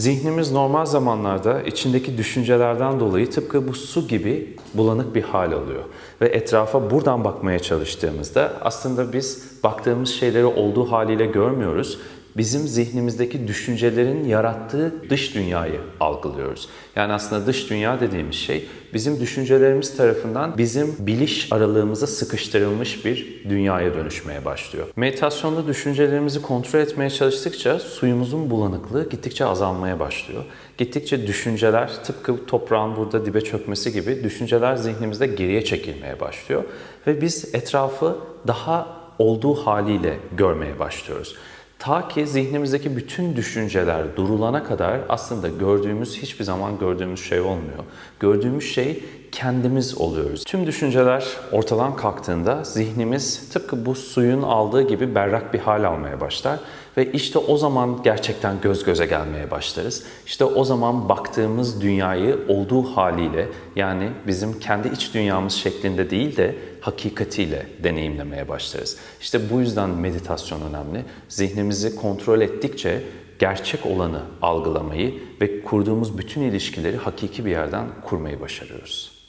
Zihnimiz normal zamanlarda içindeki düşüncelerden dolayı tıpkı bu su gibi bulanık bir hal alıyor. Ve etrafa buradan bakmaya çalıştığımızda aslında biz baktığımız şeyleri olduğu haliyle görmüyoruz. Bizim zihnimizdeki düşüncelerin yarattığı dış dünyayı algılıyoruz. Yani aslında dış dünya dediğimiz şey bizim düşüncelerimiz tarafından bizim biliş aralığımıza sıkıştırılmış bir dünyaya dönüşmeye başlıyor. Meditasyonda düşüncelerimizi kontrol etmeye çalıştıkça suyumuzun bulanıklığı gittikçe azalmaya başlıyor. Gittikçe düşünceler tıpkı toprağın burada dibe çökmesi gibi düşünceler zihnimizde geriye çekilmeye başlıyor ve biz etrafı daha olduğu haliyle görmeye başlıyoruz. Ta ki zihnimizdeki bütün düşünceler durulana kadar aslında gördüğümüz hiçbir zaman gördüğümüz şey olmuyor. Gördüğümüz şey kendimiz oluyoruz. Tüm düşünceler ortadan kalktığında zihnimiz tıpkı bu suyun aldığı gibi berrak bir hal almaya başlar ve işte o zaman gerçekten göz göze gelmeye başlarız. İşte o zaman baktığımız dünyayı olduğu haliyle yani bizim kendi iç dünyamız şeklinde değil de hakikatiyle deneyimlemeye başlarız. İşte bu yüzden meditasyon önemli. Zihnimizi kontrol ettikçe gerçek olanı algılamayı ve kurduğumuz bütün ilişkileri hakiki bir yerden kurmayı başarıyoruz.